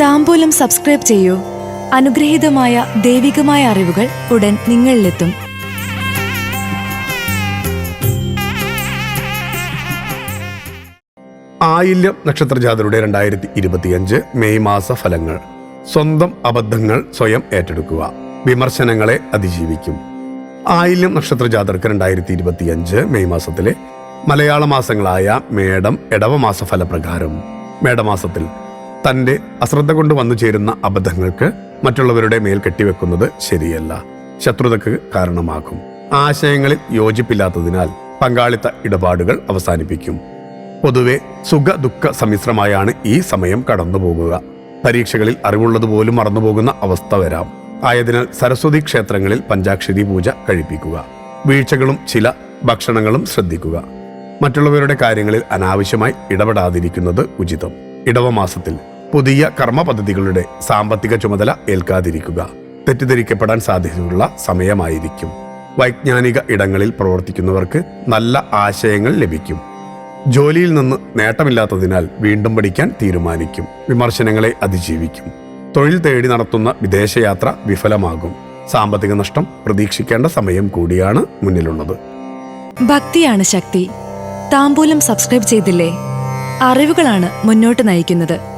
താമ്പൂലം subscribe ചെയ്യൂ. അനുഗ്രഹീതമായ ദൈവികമായ അറിവുകൾ ഉടൻ നിങ്ങളിലെത്തും. ആയില്യം നക്ഷത്രജാതരുടെ രണ്ടായിരത്തി ഇരുപത്തിയഞ്ച് മെയ് മാസ ഫലങ്ങൾ. സ്വന്തം അബദ്ധങ്ങൾ സ്വയം ഏറ്റെടുക്കുക. വിമർശനങ്ങളെ അതിജീവിക്കും. ആയില്യം നക്ഷത്രജാതർക്ക് രണ്ടായിരത്തി ഇരുപത്തിയഞ്ച് മെയ് മാസത്തിലെ മലയാള മാസങ്ങളായ മേടം ഇടവമാസ ഫലപ്രകാരം. മേടമാസത്തിൽ തന്റെ അശ്രദ്ധ കൊണ്ട് വന്നു ചേരുന്ന അബദ്ധങ്ങൾക്ക് മറ്റുള്ളവരുടെ മേൽ കെട്ടിവെക്കുന്നത് ശരിയല്ല. ശത്രുതക്ക് കാരണമാകും. ആശയങ്ങളിൽ യോജിപ്പില്ലാത്തതിനാൽ പങ്കാളിത്ത ഇടപാടുകൾ അവസാനിപ്പിക്കും. പൊതുവെ സുഖ ദുഃഖ സമ്മിശ്രമായാണ് ഈ സമയം കടന്നുപോകുക. പരീക്ഷകളിൽ അറിവുള്ളതുപോലും മറന്നുപോകുന്ന അവസ്ഥ വരാം. ആയതിനാൽ സരസ്വതി ക്ഷേത്രങ്ങളിൽ പഞ്ചാക്ഷരി പൂജ കഴിപ്പിക്കുക. വീഴ്ചകളും ചില ഭക്ഷണങ്ങളും ശ്രദ്ധിക്കുക. മറ്റുള്ളവരുടെ കാര്യങ്ങളിൽ അനാവശ്യമായി ഇടപെടാതിരിക്കുന്നത് ഉചിതം. ഇടവമാസത്തിൽ പുതിയ കർമ്മ പദ്ധതികളുടെ സാമ്പത്തിക ചുമതല ഏൽക്കാതിരിക്കുക. തെറ്റിദ്ധരിക്കപ്പെടാൻ സാധ്യതയുള്ള സമയമായിരിക്കും. വൈജ്ഞാനിക ഇടങ്ങളിൽ പ്രവർത്തിക്കുന്നവർക്ക് നല്ല ആശയങ്ങൾ ലഭിക്കും. ജോലിയിൽ നിന്ന് നേട്ടമില്ലാത്തതിനാൽ വീണ്ടും പഠിക്കാൻ തീരുമാനിക്കും. വിമർശനങ്ങളെ അതിജീവിക്കും. തൊഴിൽ തേടി നടത്തുന്ന വിദേശയാത്ര വിഫലമാകും. സാമ്പത്തിക നഷ്ടം പ്രതീക്ഷിക്കേണ്ട സമയം കൂടിയാണ് മുന്നിലുള്ളത്. ഭക്തിയാണ് ശക്തി. താമ്പൂലം സബ്സ്ക്രൈബ് ചെയ്തില്ലേ? അറിവുകളാണ് മുന്നോട്ട് നയിക്കുന്നത്.